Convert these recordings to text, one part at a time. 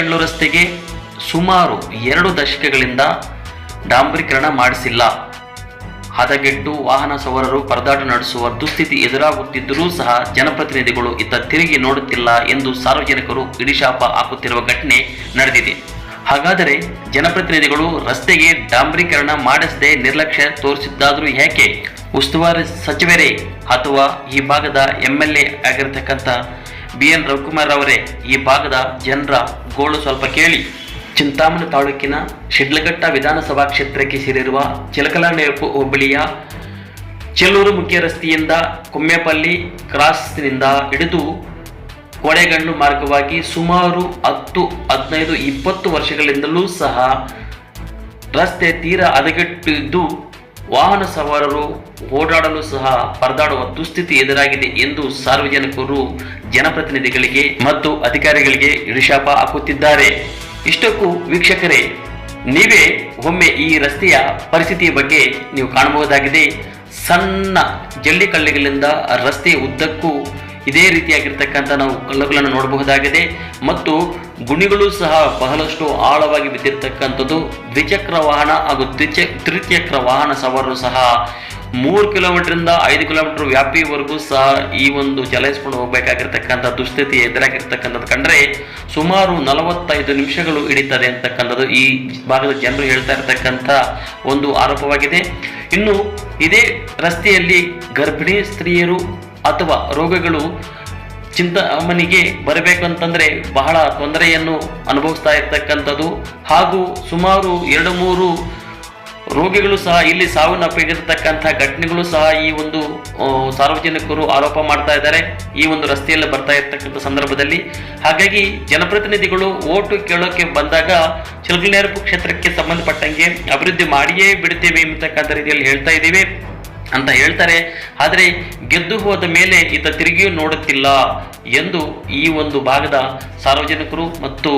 ಕೋಡೆಗಂಡ್ಲು ರಸ್ತೆಗೆ ಸುಮಾರು ಎರಡು ದಶಕಗಳಿಂದ ಡಾಂಬರೀಕರಣ ಮಾಡಿಸಿಲ್ಲ. ಹದಗೆಟ್ಟು ವಾಹನ ಸವಾರರು ಪರದಾಟ ನಡೆಸುವ ದುಸ್ಥಿತಿ ಎದುರಾಗುತ್ತಿದ್ದರೂ ಸಹ ಜನಪ್ರತಿನಿಧಿಗಳು ಇತ್ತ ತಿರುಗಿ ನೋಡುತ್ತಿಲ್ಲ ಎಂದು ಸಾರ್ವಜನಿಕರು ಇಡಿಶಾಪ ಹಾಕುತ್ತಿರುವ ಘಟನೆ ನಡೆದಿದೆ. ಹಾಗಾದರೆ ಜನಪ್ರತಿನಿಧಿಗಳು ರಸ್ತೆಗೆ ಡಾಂಬರೀಕರಣ ಮಾಡಿಸದೆ ನಿರ್ಲಕ್ಷ್ಯ ತೋರಿಸಿದ್ದಾದರೂ ಯಾಕೆ ಉಸ್ತುವಾರಿ ಸಚಿವರೇ ಅಥವಾ ಈ ಭಾಗದ ಎಂ ಎಲ್ ಎ ಆಗಿರತಕ್ಕಂಥ ಬಿ ಎನ್ ರವಿಕುಮಾರ್ ಅವರೇ, ಈ ಭಾಗದ ಜನರ ಗೋಳು ಸ್ವಲ್ಪ ಕೇಳಿ. ಚಿಂತಾಮಣಿ ತಾಲೂಕಿನ ಶಿಡ್ಲಘಟ್ಟ ವಿಧಾನಸಭಾ ಕ್ಷೇತ್ರಕ್ಕೆ ಸೇರಿರುವ ಚಿಲಕಲನೆ ಹೋಬಳಿಯ ಚೆಲ್ಲೂರು ಮುಖ್ಯ ರಸ್ತೆಯಿಂದ ಕೊಮ್ಮೆಪಲ್ಲಿ ಕ್ರಾಸ್ನಿಂದ ಹಿಡಿದು ಕೊಡೆಗಣ್ಣು ಮಾರ್ಗವಾಗಿ ಸುಮಾರು ಹತ್ತು, ಹದಿನೈದು, ಇಪ್ಪತ್ತು ವರ್ಷಗಳಿಂದಲೂ ಸಹ ರಸ್ತೆ ತೀರ ಹದಗೆಟ್ಟಿದ್ದು ವಾಹನ ಸವಾರರು ಓಡಾಡಲು ಸಹ ಪರದಾಡುವ ದುಸ್ಥಿತಿ ಎದುರಾಗಿದೆ ಎಂದು ಸಾರ್ವಜನಿಕರು ಜನಪ್ರತಿನಿಧಿಗಳಿಗೆ ಮತ್ತು ಅಧಿಕಾರಿಗಳಿಗೆ ಹಿಡಿಶಾಪ ಹಾಕುತ್ತಿದ್ದಾರೆ. ಇಷ್ಟಕ್ಕೂ ವೀಕ್ಷಕರೇ, ನೀವೇ ಒಮ್ಮೆ ಈ ರಸ್ತೆಯ ಪರಿಸ್ಥಿತಿಯ ಬಗ್ಗೆ ನೀವು ಕಾಣಬಹುದಾಗಿದೆ. ಸಣ್ಣ ಜಲ್ಲಿ ಕಳ್ಳಿಗಳಿಂದ ರಸ್ತೆಯ ಉದ್ದಕ್ಕೂ ಇದೇ ರೀತಿಯಾಗಿರ್ತಕ್ಕಂಥ ನಾವು ಕಲ್ಲುಗಳನ್ನು ನೋಡಬಹುದಾಗಿದೆ. ಮತ್ತು ಗುಣಿಗಳು ಸಹ ಬಹಳಷ್ಟು ಆಳವಾಗಿ ಬಿದ್ದಿರತಕ್ಕಂಥದ್ದು ದ್ವಿಚಕ್ರ ವಾಹನ ಹಾಗೂ ದ್ವಿಚ ತ್ರಿಚಕ್ರ ವಾಹನ ಸವಾರರು ಸಹ ಮೂರು ಕಿಲೋಮೀಟರಿಂದ ಐದು ಕಿಲೋಮೀಟರ್ ವ್ಯಾಪಿವರೆಗೂ ಸಹ ಈ ಒಂದು ಚಲಾಯಿಸ್ಕೊಂಡು ಹೋಗಬೇಕಾಗಿರ್ತಕ್ಕಂಥ ದುಸ್ಥಿತಿ ಎದುರಾಗಿರ್ತಕ್ಕಂಥದ್ದು. ಕಂಡ್ರೆ ಸುಮಾರು ನಲವತ್ತೈದು ನಿಮಿಷಗಳು ಹಿಡಿತದೆ ಅಂತಕ್ಕಂಥದ್ದು ಈ ಭಾಗದ ಜನರು ಹೇಳ್ತಾ ಇರತಕ್ಕಂಥ ಒಂದು ಆರೋಪವಾಗಿದೆ. ಇನ್ನು ಇದೇ ರಸ್ತೆಯಲ್ಲಿ ಗರ್ಭಿಣಿ ಸ್ತ್ರೀಯರು ಅಥವಾ ರೋಗಗಳು ಬರಬೇಕು ಅಂತಂದರೆ ಬಹಳ ತೊಂದರೆಯನ್ನು ಅನುಭವಿಸ್ತಾ ಇರ್ತಕ್ಕಂಥದ್ದು. ಹಾಗೂ ಸುಮಾರು ಎರಡು ಮೂರು ರೋಗಿಗಳು ಸಹ ಇಲ್ಲಿ ಸಾವನ್ನಪ್ಪಿರತಕ್ಕಂಥ ಘಟನೆಗಳು ಸಹ ಈ ಒಂದು ಸಾರ್ವಜನಿಕರು ಆರೋಪ ಮಾಡ್ತಾ ಇದ್ದಾರೆ. ಈ ಒಂದು ರಸ್ತೆಯಲ್ಲಿ ಬರ್ತಾ ಇರ್ತಕ್ಕಂಥ ಸಂದರ್ಭದಲ್ಲಿ. ಹಾಗಾಗಿ ಜನಪ್ರತಿನಿಧಿಗಳು ಓಟು ಕೇಳೋಕೆ ಬಂದಾಗ ಚಿಲಕಲೇರಪು ಕ್ಷೇತ್ರಕ್ಕೆ ಸಂಬಂಧಪಟ್ಟಂಗೆ ಅಭಿವೃದ್ಧಿ ಮಾಡಿಯೇ ಬಿಡುತ್ತೇವೆ ಎಂಬತಕ್ಕಂಥ ರೀತಿಯಲ್ಲಿ ಹೇಳ್ತಾ ಇದ್ದೀವಿ. ಅಂತ ಹೇಳ್ತಾರೆ. ಆದರೆ ಗೆದ್ದು ಹೋದ ಮೇಲೆ ಈತ ತಿರುಗಿಯೂ ನೋಡುತ್ತಿಲ್ಲ ಎಂದು ಈ ಒಂದು ಭಾಗದ ಸಾರ್ವಜನಿಕರು ಮತ್ತು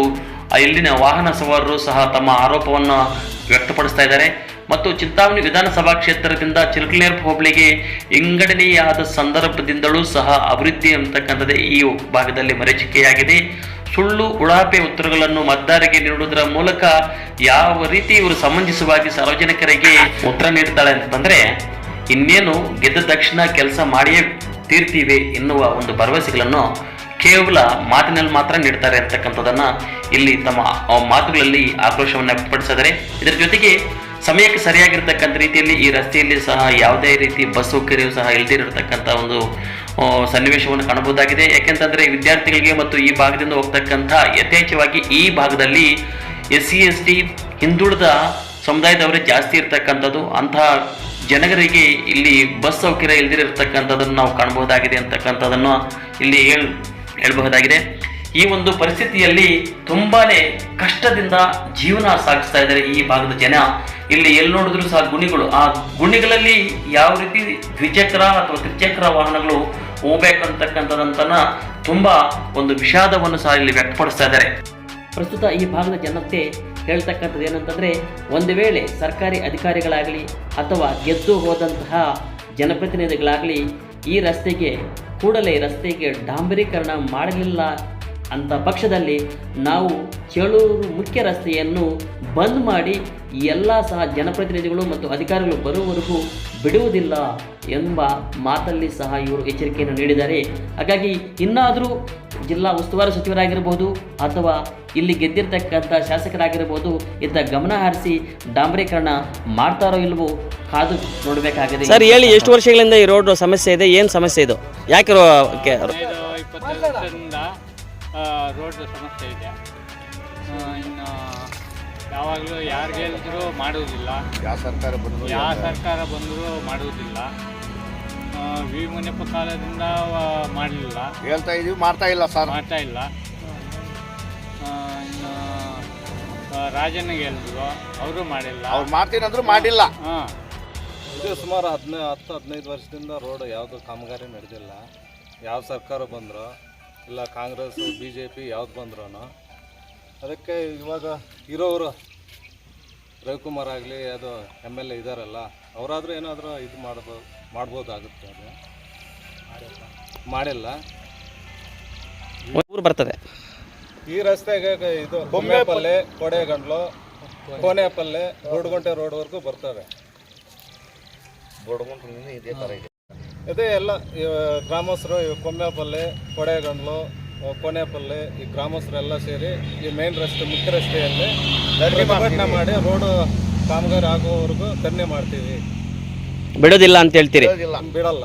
ಇಲ್ಲಿನ ವಾಹನ ಸವಾರರು ಸಹ ತಮ್ಮ ಆರೋಪವನ್ನು ವ್ಯಕ್ತಪಡಿಸ್ತಾ ಇದ್ದಾರೆ. ಮತ್ತು ಚಿಂತಾಮಣಿ ವಿಧಾನಸಭಾ ಕ್ಷೇತ್ರದಿಂದ ಚಿಲ್ಕನೇರ್ ಹೋಬಳಿಗೆ ವಿಂಗಡಣೆಯಾದ ಸಂದರ್ಭದಿಂದಲೂ ಸಹ ಅಭಿವೃದ್ಧಿ ಅಂತಕ್ಕಂಥದ್ದೇ ಈ ಭಾಗದಲ್ಲಿ ಮರೆಚಿಕೆಯಾಗಿದೆ. ಸುಳ್ಳು, ಉಳಾಪೆ ಉತ್ತರಗಳನ್ನು ಮತದಾರರಿಗೆ ನೀಡುವುದರ ಮೂಲಕ ಯಾವ ರೀತಿ ಇವರು ಸಮಂಜಸವಾಗಿ ಸಾರ್ವಜನಿಕರಿಗೆ ಉತ್ತರ ನೀಡ್ತಾಳೆ ಅಂತಂದ್ರೆ ಇನ್ನೇನು ಗೆದ್ದ ತಕ್ಷಣ ಕೆಲಸ ಮಾಡಿಯೇ ತೀರ್ತೀವಿ ಎನ್ನುವ ಒಂದು ಭರವಸೆಗಳನ್ನು ಕೇವಲ ಮಾತಿನಲ್ಲಿ ಮಾತ್ರ ನೀಡ್ತಾರೆ ಅಂತಕ್ಕಂಥದ್ದನ್ನು ಇಲ್ಲಿ ತಮ್ಮ ಮಾತುಗಳಲ್ಲಿ ಆಕ್ರೋಶವನ್ನು ವ್ಯಕ್ತಪಡಿಸಿದರೆ ಇದರ ಜೊತೆಗೆ ಸಮಯಕ್ಕೆ ಸರಿಯಾಗಿರ್ತಕ್ಕಂಥ ರೀತಿಯಲ್ಲಿ ಈ ರಸ್ತೆಯಲ್ಲಿ ಸಹ ಯಾವುದೇ ರೀತಿ ಬಸ್ ಸೌಕರ್ಯವು ಸಹ ಇಲ್ದಿರತಕ್ಕಂಥ ಒಂದು ಸನ್ನಿವೇಶವನ್ನು ಕಾಣಬಹುದಾಗಿದೆ. ಯಾಕೆಂತಂದರೆ ವಿದ್ಯಾರ್ಥಿಗಳಿಗೆ ಮತ್ತು ಈ ಭಾಗದಿಂದ ಹೋಗ್ತಕ್ಕಂಥ ಯಥೇಚ್ಛವಾಗಿ ಈ ಭಾಗದಲ್ಲಿ ಎಸ್ ಸಿ ಎಸ್ ಟಿ ಹಿಂದುಳಿದ ಸಮುದಾಯದವರೇ ಜಾಸ್ತಿ ಇರ್ತಕ್ಕಂಥದ್ದು. ಅಂತಹ ಜನಗರಿಗೆ ಇಲ್ಲಿ ಬಸ್ ಸೌಕರ್ಯ ಇಲ್ದಿರತಕ್ಕಂಥದ್ದನ್ನು ನಾವು ಕಾಣಬಹುದಾಗಿದೆ ಅಂತಕ್ಕಂಥದ್ದನ್ನು ಇಲ್ಲಿ ಹೇಳ್, ಹೇಳಬಹುದಾಗಿದೆ. ಈ ಒಂದು ಪರಿಸ್ಥಿತಿಯಲ್ಲಿ ತುಂಬಾನೇ ಕಷ್ಟದಿಂದ ಜೀವನ ಸಾಗಿಸ್ತಾ ಇದ್ದಾರೆ ಈ ಭಾಗದ ಜನ. ಇಲ್ಲಿ ಎಲ್ಲಿ ನೋಡಿದ್ರು ಸಹ ಗುಣಿಗಳು. ಆ ಗುಣಿಗಳಲ್ಲಿ ಯಾವ ರೀತಿ ದ್ವಿಚಕ್ರ ಅಥವಾ ತ್ರಿಚಕ್ರ ವಾಹನಗಳು ಹೋಗ್ಬೇಕಂತಕ್ಕಂಥದ್ದಂತನ ತುಂಬಾ ಒಂದು ವಿಷಾದವನ್ನು ಸಹ ಇಲ್ಲಿ ವ್ಯಕ್ತಪಡಿಸ್ತಾ ಇದ್ದಾರೆ. ಪ್ರಸ್ತುತ ಈ ಭಾಗದ ಜನತೆ ಹೇಳ್ತಕ್ಕಂಥದ್ದು ಏನಂತಂದರೆ, ಒಂದು ವೇಳೆ ಸರ್ಕಾರಿ ಅಧಿಕಾರಿಗಳಾಗಲಿ ಅಥವಾ ಗೆದ್ದು ಹೋದಂತಹ ಜನಪ್ರತಿನಿಧಿಗಳಾಗಲಿ ಈ ರಸ್ತೆಗೆ, ಕೂಡಲೇ ರಸ್ತೆಗೆ ಡಾಂಬರೀಕರಣ ಮಾಡಲಿಲ್ಲ ಅಂತ ಪಕ್ಷದಲ್ಲಿ ನಾವು ಚೇಳೂರು ಮುಖ್ಯ ರಸ್ತೆಯನ್ನು ಬಂದ್ ಮಾಡಿ ಎಲ್ಲ ಸಹ ಜನಪ್ರತಿನಿಧಿಗಳು ಮತ್ತು ಅಧಿಕಾರಿಗಳು ಬರುವವರೆಗೂ ಬಿಡುವುದಿಲ್ಲ ಎಂಬ ಮಾತಲ್ಲಿ ಸಹ ಇವರು ಎಚ್ಚರಿಕೆಯನ್ನು ನೀಡಿದ್ದಾರೆ. ಹಾಗಾಗಿ ಇನ್ನಾದರೂ ಜಿಲ್ಲಾ ಉಸ್ತುವಾರಿ ಸಚಿವರಾಗಿರ್ಬೋದು ಅಥವಾ ಇಲ್ಲಿ ಗೆದ್ದಿರ್ತಕ್ಕಂಥ ಶಾಸಕರಾಗಿರ್ಬೋದು ಇಂಥ ಗಮನ ಹರಿಸಿ ಡಾಂಬರೀಕರಣ ಮಾಡ್ತಾರೋ ಇಲ್ವೋ ಕಾದು ನೋಡಬೇಕಾಗಿದೆ. ಸರ್ ಹೇಳಿ ಎಷ್ಟು ವರ್ಷಗಳಿಂದ ಈ ರೋಡ್ ಸಮಸ್ಯೆ ಇದೆ? ಏನು ಸಮಸ್ಯೆ ಇದು? ಯಾಕೆ ರೋಡ್ ಸಮಸ್ಯೆ ಇದೆ. ಇನ್ನು ಯಾವಾಗಲೂ ಯಾರು ಹೇಳಿದ್ರು ಮಾಡುವುದಿಲ್ಲ. ಯಾವ ಸರ್ಕಾರ ಬಂದರೂ ಯಾವ ಸರ್ಕಾರ ಬಂದರೂ ಮಾಡುವುದಿಲ್ಲ. ಆ, ವಿ ಮುನಿಯಪ್ಪ ಕಾಲದಿಂದ ಮಾಡಲಿಲ್ಲ. ಹೇಳ್ತಾ ಇದೀವಿ ಮಾಡ್ತಾ ಇಲ್ಲ ಸರ್. ಮಾಡ್ತಾ ಇಲ್ಲ. ಆ, ಇನ್ನು ರಾಜನಿಗೆ ಹೇಳಿದ್ರು ಅವರು ಮಾಡಿಲ್ಲ. ಅವ್ರು ಮಾಡ್ತೀನಿ ಅಂದ್ರು ಮಾಡಿಲ್ಲ. ಹಾಂ ಇದು ಸುಮಾರು ಹದಿನೈದು ಹತ್ತು ಹದಿನೈದು ವರ್ಷದಿಂದ ರೋಡ್ ಯಾವುದು ಕಾಮಗಾರಿ ನಡೆದಿಲ್ಲ. ಯಾವ ಸರ್ಕಾರ ಬಂದರೂ ಇಲ್ಲ ಕಾಂಗ್ರೆಸ್ ಬಿ ಜೆ ಪಿ ಯಾವ್ದು ಬಂದ್ರೂ ಅದಕ್ಕೆ ಇವಾಗ ಇರೋರು ರವಿಕುಮಾರ್ ಆಗಲಿ ಅದು ಎಂ ಎಲ್ ಎ ಇದ್ದಾರಲ್ಲ ಅವರಾದರೂ ಏನಾದರೂ ಇದು ಮಾಡ್ಬೋದು ಮಾಡ್ಬೋದಾಗುತ್ತೆ ಅದು. ಮಾಡಿಲ್ಲ. ಊರು ಬರ್ತದೆ. ಈ ರಸ್ತೆಗೆ ಇದು ಬೊಮ್ಮೆಪಲ್ಲೆ ಕೊಡೆಗಂಡ್ಲು ಕೋನೆಪಲ್ಲೆ ಗಂಟೆ ರೋಡ್ವರೆಗೂ ಬರ್ತವೆ. ಇದೇ ಥರ ಇದೆ. ಇದೇ ಎಲ್ಲ ಈ ಗ್ರಾಮಸ್ಥರು ಈ ಕೊಮ್ಮೆಪಲ್ಲೆ ಕೊಡೆಗಂಡ್ಲು ಕೊನೆಪಲ್ಲೆ ಈ ಗ್ರಾಮಸ್ಥರೆಲ್ಲ ಸೇರಿ ಈ ಮೇನ್ ರಸ್ತೆ ಮುಖ್ಯ ರಸ್ತೆಯಲ್ಲಿ ಪ್ರತಿಭಟನೆ ಮಾಡಿ ರೋಡ್ ಕಾಮಗಾರಿ ಆಗೋವರೆಗೂ ಧರಣಿ ಮಾಡ್ತೀವಿ. ಬಿಡೋದಿಲ್ಲ ಅಂತ ಹೇಳ್ತೀರಿ? ಬಿಡೋದಿಲ್ಲ. ಬಿಡಲ್ಲ.